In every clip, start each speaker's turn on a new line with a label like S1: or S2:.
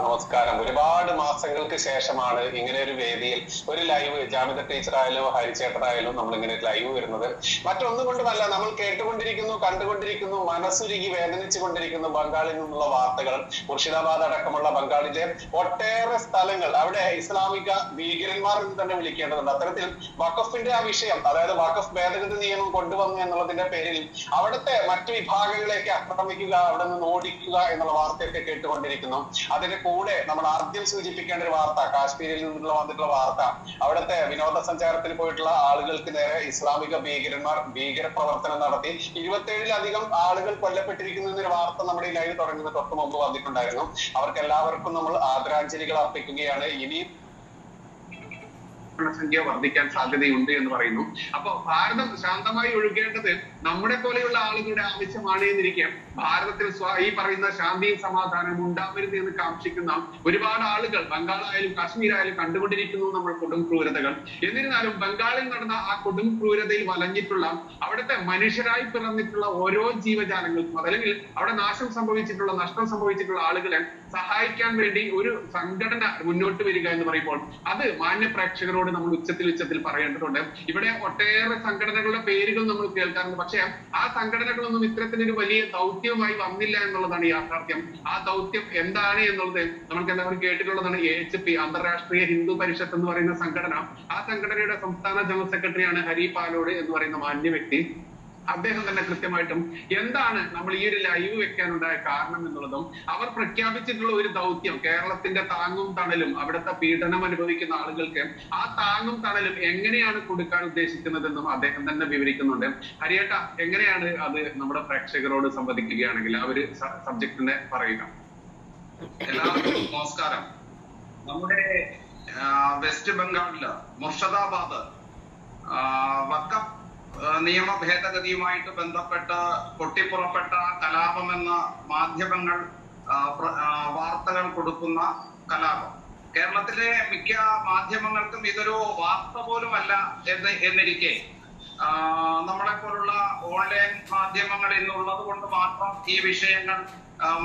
S1: നമസ്കാരം ഒരുപാട് മാസങ്ങൾക്ക് ശേഷമാണ് ഇങ്ങനെ ഒരു വേദിയിൽ ഒരു ലൈവ് ജാമിത ടീച്ചറായാലും ഹരിചേട്ടനായാലും നമ്മൾ ഇങ്ങനെ ലൈവ് വരുന്നത്. മറ്റൊന്നും കൊണ്ടുമല്ല നമ്മൾ കേട്ടുകൊണ്ടിരിക്കുന്നു കണ്ടുകൊണ്ടിരിക്കുന്നു മനസ്സുരുകി വേദനിച്ചു കൊണ്ടിരിക്കുന്നു ബംഗാളിൽ നിന്നുള്ള വാർത്തകൾ. മുർഷിദാബാദ് അടക്കമുള്ള ബംഗാളിലെ ഒട്ടേറെ സ്ഥലങ്ങൾ. അവിടെ ഇസ്ലാമിക ഭീകരന്മാർ എന്ന് തന്നെ വിളിക്കേണ്ടതുണ്ട്. അത്തരത്തിൽ വഖഫിന്റെ ആ വിഷയം അതായത് വഖഫ് ഭേദഗതി നിയമം കൊണ്ടുവന്നു എന്നുള്ളതിന്റെ പേരിൽ അവിടുത്തെ മറ്റു വിഭാഗങ്ങളെയൊക്കെ ആക്രമിക്കുക അവിടെ നിന്ന് ഓടിക്കുക എന്നുള്ള വാർത്തയൊക്കെ കേട്ടുകൊണ്ടിരിക്കുന്നു. അതിന്റെ കൂടെ നമ്മൾ ആദ്യം സൂചിപ്പിക്കേണ്ട ഒരു വാർത്ത കാശ്മീരിൽ നിന്നുള്ള വന്നിട്ടുള്ള വാർത്ത. അവിടുത്തെ വിനോദസഞ്ചാരത്തിന് പോയിട്ടുള്ള ആളുകൾക്ക് നേരെ ഇസ്ലാമിക ഭീകരന്മാർ ഭീകര പ്രവർത്തനം നടത്തി. ഇരുപത്തേഴിലധികം ആളുകൾ കൊല്ലപ്പെട്ടിരിക്കുന്നു എന്നൊരു വാർത്ത നമ്മുടെ ഈ ലൈവ് തുടങ്ങുന്ന തൊട്ട് മുമ്പ് വന്നിട്ടുണ്ടായിരുന്നു. അവർക്ക് എല്ലാവർക്കും നമ്മൾ ആദരാഞ്ജലികൾ അർപ്പിക്കുകയാണ്. ഇനി
S2: സംഖ്യ വർദ്ധിക്കാൻ സാധ്യതയുണ്ട് എന്ന് പറയുന്നു. അപ്പൊ ഭാരതം ശാന്തമായി ഒഴുകേണ്ടത് നമ്മുടെ പോലെയുള്ള ആളുകളുടെ ആവശ്യമാണ് എന്നിരിക്കെ ഭാരതത്തിൽ ഈ പറയുന്ന ശാന്തിയും സമാധാനവും ഉണ്ടാവരുത് എന്ന് കാക്ഷിക്കുന്ന ഒരുപാട് ആളുകൾ ബംഗാളായാലും കാശ്മീരായാലും കണ്ടുകൊണ്ടിരിക്കുന്നു നമ്മൾ കൊടും ക്രൂരതകൾ. എന്നിരുന്നാലും ബംഗാളിൽ നടന്ന ആ കൊടും ക്രൂരതയിൽ വലഞ്ഞിട്ടുള്ള അവിടുത്തെ മനുഷ്യരായി പിറന്നിട്ടുള്ള ഓരോ ജീവജാലങ്ങൾക്കും അതല്ലെങ്കിൽ അവിടെ നാശം സംഭവിച്ചിട്ടുള്ള നഷ്ടം സംഭവിച്ചിട്ടുള്ള ആളുകളെ സഹായിക്കാൻ വേണ്ടി ഒരു സംഘടന മുന്നോട്ട് വരിക എന്ന് പറയുമ്പോൾ അത് മാന്യ പ്രേക്ഷകരോട് നമ്മൾ ഉച്ചത്തിൽ ഉച്ചത്തിൽ പറയേണ്ടതുണ്ട്. ഇവിടെ ഒട്ടേറെ സംഘടനകളുടെ പേരുകൾ നമ്മൾ കേൾക്കാറുണ്ട്. പക്ഷേ ആ സംഘടനകളൊന്നും ഇത്തരത്തിലൊരു വലിയ ദൗത്യമായി വന്നില്ല എന്നുള്ളതാണ് യാഥാർത്ഥ്യം. ആ ദൗത്യം എന്താണ് എന്നുള്ളത് നമുക്ക് എല്ലാവരും കേട്ടിട്ടുള്ളതാണ്. എച്ച് പി അന്താരാഷ്ട്രീയ ഹിന്ദു പരിഷത്ത് എന്ന് പറയുന്ന സംഘടന. ആ സംഘടനയുടെ സംസ്ഥാന ജനറൽ സെക്രട്ടറിയാണ് ഹരി പാലോട് എന്ന് പറയുന്ന മാന്യ വ്യക്തി. അദ്ദേഹം തന്നെ കൃത്യമായിട്ടും എന്താണ് നമ്മൾ ഈ ഒരു ലൈവ് വെക്കാനുണ്ടായ കാരണം എന്നുള്ളതും അവർ പ്രഖ്യാപിച്ചിട്ടുള്ള ഒരു ദൗത്യം കേരളത്തിന്റെ താങ്ങും തണലും അവിടുത്തെ പീഡനം അനുഭവിക്കുന്ന ആളുകൾക്ക് ആ താങ്ങും തണലും എങ്ങനെയാണ് കൊടുക്കാൻ ഉദ്ദേശിക്കുന്നതെന്നും അദ്ദേഹം തന്നെ വിവരിക്കുന്നുണ്ട്. ഹരിയേട്ട എങ്ങനെയാണ് അത് നമ്മുടെ പ്രേക്ഷകരോട് സംവദിക്കുകയാണെങ്കിൽ ആ ഒരു സബ്ജക്റ്റിനെ പറയുക.
S3: എല്ലാവർക്കും നമസ്കാരം. നമ്മുടെ വെസ്റ്റ് ബംഗാളിൽ മുർഷദാബാദ് നിയമ ഭേദഗതിയുമായിട്ട് ബന്ധപ്പെട്ട് പൊട്ടിപ്പുറപ്പെട്ട കലാപമെന്ന മാധ്യമങ്ങൾ വാർത്തകൾ കൊടുക്കുന്ന കലാപം. കേരളത്തിലെ മിക്ക മാധ്യമങ്ങൾക്കും ഇതൊരു വാർത്ത പോലുമല്ല എന്ന് എന്നിരിക്കെ നമ്മളെ പോലുള്ള ഓൺലൈൻ മാധ്യമങ്ങൾ ഇന്നുള്ളത് കൊണ്ട് മാത്രം ഈ വിഷയങ്ങൾ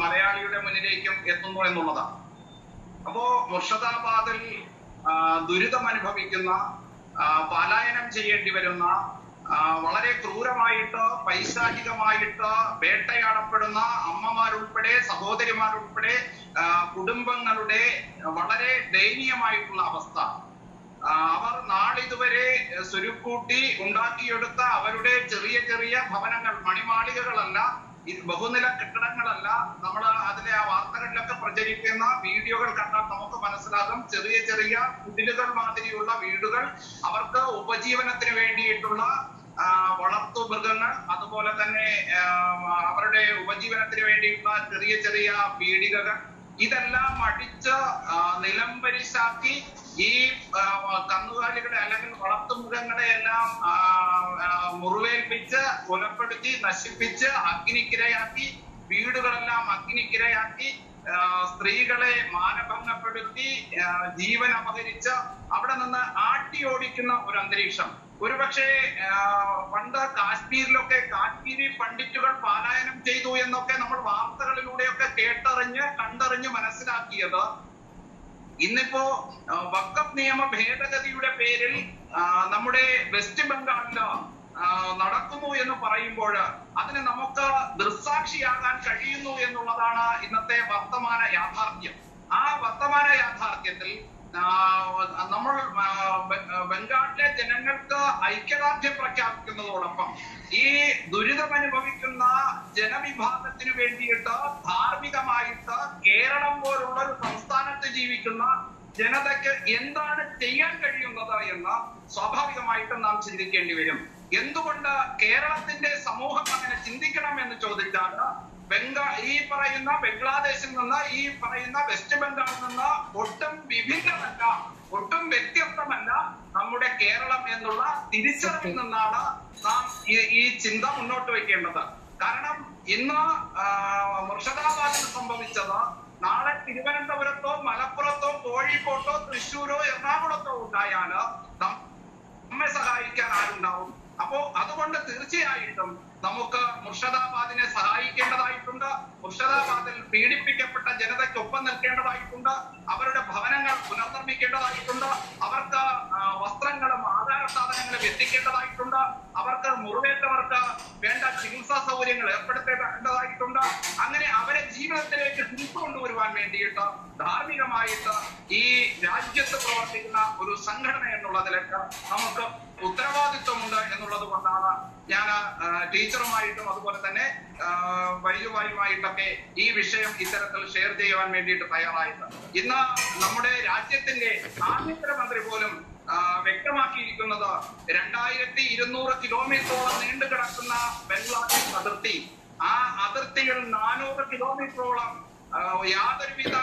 S3: മലയാളിയുടെ മുന്നിലേക്കും എത്തുന്നു എന്നുള്ളതാണ്. അപ്പോ മുർഷദാബാദിൽ ദുരിതം അനുഭവിക്കുന്ന പലായനം ചെയ്യേണ്ടി വരുന്ന വളരെ ക്രൂരമായിട്ട് പൈശാചികമായിട്ട് വേട്ടയാടപ്പെടുന്ന അമ്മമാരുൾപ്പെടെ സഹോദരിമാരുൾപ്പെടെ കുടുംബങ്ങളുടെ വളരെ ദയനീയമായിട്ടുള്ള അവസ്ഥ. അവർ നാളിതുവരെ സ്വരുക്കൂട്ടി ഉണ്ടാക്കിയെടുത്ത അവരുടെ ചെറിയ ചെറിയ ഭവനങ്ങൾ മണിമാളികകളല്ല ഇത് ബഹുനില കെട്ടിടങ്ങളല്ല നമ്മൾ അതിലെ ആ വാർത്തകളിലൊക്കെ പ്രചരിക്കുന്ന വീഡിയോകൾ കണ്ടാൽ നമുക്ക് മനസ്സിലാകും. ചെറിയ ചെറിയ കുടിലുകൾ മാതിരിയുള്ള വീടുകൾ അവർക്ക് ഉപജീവനത്തിന് വേണ്ടിയിട്ടുള്ള വളർത്തു മൃഗങ്ങൾ അതുപോലെ തന്നെ അവരുടെ ഉപജീവനത്തിന് വേണ്ടിയിട്ടുള്ള ചെറിയ ചെറിയ പീടികകൾ ഇതെല്ലാം അടിച്ച് നിലംപരിശാക്കി ഈ കന്നുകാലികളെ അല്ലെങ്കിൽ വളർത്തുമൃഗങ്ങളെ എല്ലാം മുറിവേൽപ്പിച്ച് കൊലപ്പെടുത്തി നശിപ്പിച്ച് അഗ്നിക്കിരയാക്കി വീടുകളെല്ലാം അഗ്നിക്കിരയാക്കി സ്ത്രീകളെ മാനഭംഗപ്പെടുത്തി ജീവൻ അപഹരിച്ച് അവിടെ നിന്ന് ആട്ടി ഓടിക്കുന്ന ഒരു അന്തരീക്ഷം. ഒരുപക്ഷെ പണ്ട് കാശ്മീരിലൊക്കെ കാശ്മീരി പണ്ഡിറ്റുകൾ പാലായനം ചെയ്തു എന്നൊക്കെ നമ്മൾ വാർത്തകളിലൂടെയൊക്കെ കേട്ടറിഞ്ഞ് കണ്ടറിഞ്ഞ് മനസ്സിലാക്കിയത് ഇന്നിപ്പോ വക്കഫ് നിയമ ഭേദഗതിയുടെ പേരിൽ നമ്മുടെ വെസ്റ്റ് ബംഗാളിൽ നടക്കുന്നു എന്ന് പറയുമ്പോൾ അതിന് നമുക്ക് ദൃസാക്ഷിയാകാൻ കഴിയുന്നു എന്നുള്ളതാണ് ഇന്നത്തെ വർത്തമാന യാഥാർത്ഥ്യം. ആ വർത്തമാന യാഥാർത്ഥ്യത്തിൽ നമ്മൾ ബംഗാളിലെ ജനങ്ങൾക്ക് ഐക്യദാർഢ്യം പ്രഖ്യാപിക്കുന്നതോടൊപ്പം ഈ ദുരിതം അനുഭവിക്കുന്ന ജനവിഭാഗത്തിന് വേണ്ടിയിട്ട് ജനതയ്ക്ക് എന്താണ് ചെയ്യാൻ കഴിയുന്നത് എന്ന് സ്വാഭാവികമായിട്ടും നാം ചിന്തിക്കേണ്ടി വരും. എന്തുകൊണ്ട് കേരളത്തിന്റെ സമൂഹം അങ്ങനെ ചിന്തിക്കണം എന്ന് ചോദിച്ചാൽ ബംഗാ ഈ പറയുന്ന ബംഗ്ലാദേശിൽ നിന്ന് ഈ പറയുന്ന വെസ്റ്റ് ബംഗാളിൽ നിന്ന് ഒട്ടും വിഭിന്നമല്ല ഒട്ടും വ്യത്യസ്തമല്ല നമ്മുടെ കേരളം എന്നുള്ള തിരിച്ചറിവിൽ നിന്നാണ് നാം ഈ ചിന്ത മുന്നോട്ട് വെക്കേണ്ടത് കാരണം ഇന്ന് മുർഷിദാബാദിൽ സംഭവിച്ചത് നാളെ തിരുവനന്തപുരത്തോ മലപ്പുറത്തോ കോഴിക്കോട്ടോ തൃശ്ശൂരോ എറണാകുളത്തോ ഉണ്ടായാൽ നമ്മെ സഹായിക്കാൻ ആരുണ്ടാവും? അപ്പോ അതുകൊണ്ട് തീർച്ചയായിട്ടും നമുക്ക് മുർഷദാബാദിനെ സഹായിക്കേണ്ടതായിട്ടുണ്ട്. മുർഷദാബാദിൽ പീഡിപ്പിക്കപ്പെട്ട ജനതയ്ക്കൊപ്പം നിൽക്കേണ്ടതായിട്ടുണ്ട്. അവരുടെ ഭവനങ്ങൾ പുനർനിർമ്മിക്കേണ്ടതായിട്ടുണ്ട്. അവർക്ക് വസ്ത്രങ്ങളും ആധാര സാധനങ്ങളും എത്തിക്കേണ്ടതായിട്ടുണ്ട്. അവർക്ക് മുറിവേറ്റവർക്ക് വേണ്ട ചികിത്സാ സൗകര്യങ്ങൾ ഏർപ്പെടുത്തേണ്ടതായിട്ടുണ്ട്. അങ്ങനെ അവരെ ജീവിതത്തിലേക്ക് തിരിച്ചു കൊണ്ടുവരുവാൻ വേണ്ടിയിട്ട് ധാർമ്മികമായിട്ട് ഈ രാജ്യത്ത് പ്രവർത്തിക്കുന്ന ഒരു സംഘടന എന്നുള്ള നിലയ്ക്ക് നമുക്ക് ഉത്തരവാദിത്വമുണ്ട് എന്നുള്ളത് കൊണ്ടാണ് ഞാൻ ടീച്ചറുമായിട്ടും അതുപോലെ തന്നെ വൈദ്യുവായുമായിട്ടൊക്കെ ഈ വിഷയം ഇത്തരത്തിൽ ഷെയർ ചെയ്യുവാൻ വേണ്ടിയിട്ട് തയ്യാറായത് ഇന്ന് നമ്മുടെ രാജ്യത്തിന്റെ ആഭ്യന്തരമന്ത്രി പോലും വ്യക്തമാക്കിയിരിക്കുന്നത് രണ്ടായിരത്തി ഇരുന്നൂറ് കിലോമീറ്ററോളം നീണ്ടു കിടക്കുന്ന ബംഗ്ലാദേശ് അതിർത്തി ആ അതിർത്തിയിൽ നാനൂറ് കിലോമീറ്ററോളം യാതൊരുവിധ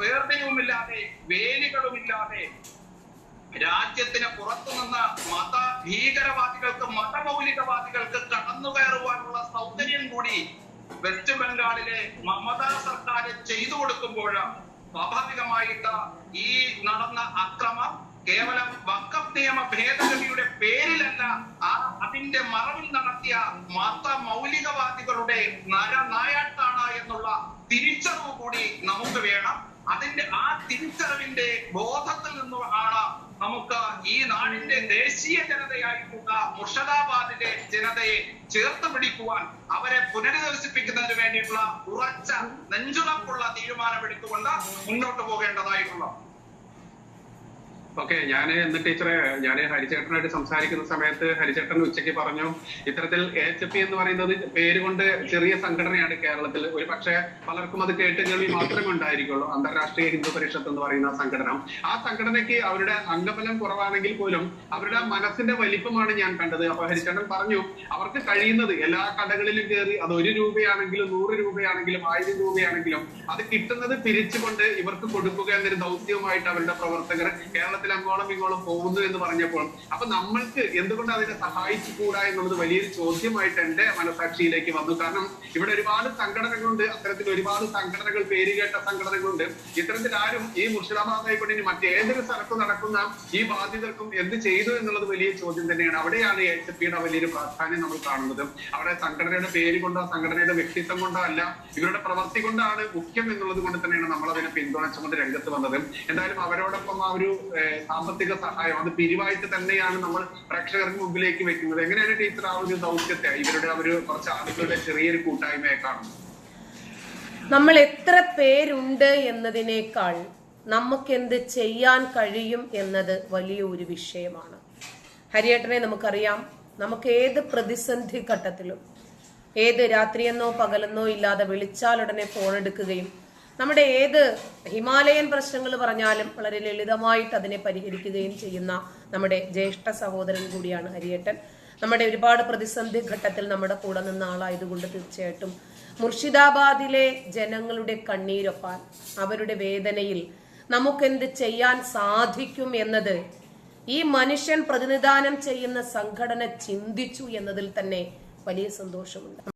S3: വേർതിരിവുമില്ലാതെ വേലികളുമില്ലാതെ രാജ്യത്തിന് പുറത്തു നിന്ന് മത ഭീകരവാദികൾക്ക് മതമൗലികവാദികൾക്ക് കടന്നു കയറുവാനുള്ള സൗകര്യം കൂടി വെസ്റ്റ് ബംഗാളിലെ മമതാ സർക്കാർ ചെയ്തു കൊടുക്കുമ്പോൾ സ്വാഭാവികമായിട്ട് ഈ നടന്ന അക്രമം കേവലം വക്കഫ് നിയമ ഭേദഗതിയുടെ പേരിലല്ല ആ അതിന്റെ മറവിൽ നടത്തിയ മത മൗലികവാദികളുടെ നരനായാട്ടാണ് എന്നുള്ള തിരിച്ചറിവ് കൂടി നമുക്ക് വേണം. അതിന്റെ ആ തിരിച്ചറിവിന്റെ ബോധത്തിൽ നിന്നുമാണ് നമുക്ക് ഈ നാടിന്റെ ദേശീയ ജനതയായിട്ടുള്ള മുർഷദാബാദിലെ ജനതയെ ചേർത്ത് പിടിക്കുവാൻ അവരെ പുനരധിവസിപ്പിക്കുന്നതിന് വേണ്ടിയിട്ടുള്ള ഉറച്ച നെഞ്ചുറപ്പുള്ള തീരുമാനമെടുത്തുകൊണ്ട് മുന്നോട്ട് പോകേണ്ടതായിട്ടുള്ളത്
S2: ഓക്കെ ഞാൻ ഇന്ന് ടീച്ചറെ ഞാൻ ഹരിചേട്ടനായിട്ട് സംസാരിക്കുന്ന സമയത്ത് ഹരിചേട്ടൻ ഉച്ചയ്ക്ക് പറഞ്ഞു ഇത്തരത്തിൽ എച്ച് പി എന്ന് പറയുന്നത് പേര് കൊണ്ട് ചെറിയ സംഘടനയാണ് കേരളത്തിൽ. ഒരു പക്ഷേ പലർക്കും അത് കേട്ട് കേൾവി മാത്രമേ ഉണ്ടായിരിക്കുള്ളൂ. അന്താരാഷ്ട്രീയ ഹിന്ദു പരിഷത്ത് എന്ന് പറയുന്ന സംഘടന. ആ സംഘടനയ്ക്ക് അവരുടെ അംഗബലം കുറവാണെങ്കിൽ പോലും അവരുടെ മനസ്സിന്റെ വലിപ്പമാണ് ഞാൻ കണ്ടത്. അപ്പൊ ഹരിചേട്ടൻ പറഞ്ഞു അവർക്ക് കഴിയുന്നത് എല്ലാ കടകളിലും കയറി അത് ഒരു രൂപയാണെങ്കിലും നൂറ് രൂപയാണെങ്കിലും ആയിരം രൂപയാണെങ്കിലും അത് കിട്ടുന്നത് പിരിച്ചുകൊണ്ട് ഇവർക്ക് കൊടുക്കുക എന്നൊരു ദൗത്യവുമായിട്ട് അവരുടെ പ്രവർത്തകർ കേരളത്തിൽ അങ്ങോളം ഇങ്ങോളം പോകുന്നു എന്ന് പറഞ്ഞപ്പോൾ അപ്പൊ നമ്മൾക്ക് എന്തുകൊണ്ട് അതിനെ സഹായിച്ചു കൂടാ എന്നുള്ളത് വലിയൊരു ചോദ്യമായിട്ട് എന്റെ മനസാക്ഷിയിലേക്ക് വന്നു. കാരണം ഇവിടെ ഒരുപാട് സംഘടനകളുണ്ട് അത്തരത്തിൽ ഒരുപാട് സംഘടനകൾ പേരുകേട്ട സംഘടനകളുണ്ട്. ഇത്തരത്തിൽ ആരും ഈ മുർഷിദാബാദ് ആയിക്കോട്ടെ മറ്റേതൊരു സ്ഥലത്ത് നടക്കുന്ന ഈ ബാധിതർക്കും എന്ത് ചെയ്തു എന്നുള്ളത് വലിയ ചോദ്യം തന്നെയാണ്. അവിടെയാണ് എച്ച് പിയുടെ വലിയൊരു പ്രാധാന്യം നമ്മൾ കാണുന്നത്. അവിടെ സംഘടനയുടെ പേര് കൊണ്ടോ സംഘടനയുടെ വ്യക്തിത്വം കൊണ്ടോ അല്ല ഇവരുടെ പ്രവൃത്തി കൊണ്ടാണ് മുഖ്യം എന്നുള്ളത് കൊണ്ട് തന്നെയാണ് നമ്മൾ അതിനെ പിന്തുണച്ചുകൊണ്ട് രംഗത്ത് വന്നത്. എന്തായാലും അവരോടൊപ്പം ആ ഒരു സാമ്പത്തിക സഹായം അത് പിരിവായിട്ട് തന്നെയാണ് നമ്മൾ പ്രേക്ഷകർക്ക് മുമ്പിലേക്ക് വെക്കുന്നത്. എങ്ങനെയാണ് ടീച്ചർ ആ ഒരു ദൗത്യത്തെ ഇവരുടെ ഒരു കുറച്ച് ആളുകളുടെ ചെറിയൊരു കൂട്ടായ്മയെ കാണുന്നത്?
S4: നമ്മൾ എത്ര പേരുണ്ട് എന്നതിനേക്കാൾ നമുക്ക് എന്ത് ചെയ്യാൻ കഴിയും എന്നത് വലിയ ഒരു വിഷയമാണ്. ഹരിയേട്ടനെ നമുക്കറിയാം നമുക്ക് ഏത് പ്രതിസന്ധി ഘട്ടത്തിലും ഏത് രാത്രിയെന്നോ പകലെന്നോ ഇല്ലാതെ വിളിച്ചാലുടനെ ഫോൺ എടുക്കുകയും നമ്മുടെ ഏത് ഹിമാലയൻ പ്രശ്നങ്ങൾ പറഞ്ഞാലും വളരെ ലളിതമായിട്ട് അതിനെ പരിഹരിക്കുകയും ചെയ്യുന്ന നമ്മുടെ ജ്യേഷ്ഠ സഹോദരൻ കൂടിയാണ് ഹരിയേട്ടൻ നമ്മുടെ ഒരുപാട് പ്രതിസന്ധി ഘട്ടത്തിൽ നമ്മുടെ കൂടെ നിന്ന ആളായതുകൊണ്ട് തീർച്ചയായിട്ടും മുർഷിദാബാദിലെ ജനങ്ങളുടെ കണ്ണീരൊപ്പാൻ അവരുടെ വേദനയിൽ നമുക്കെന്ത് ചെയ്യാൻ സാധിക്കും എന്നത് ഈ മനുഷ്യൻ പ്രതിനിധാനം ചെയ്യുന്ന സംഘടന ചിന്തിച്ചു എന്നതിൽ തന്നെ വലിയ സന്തോഷമുണ്ട്.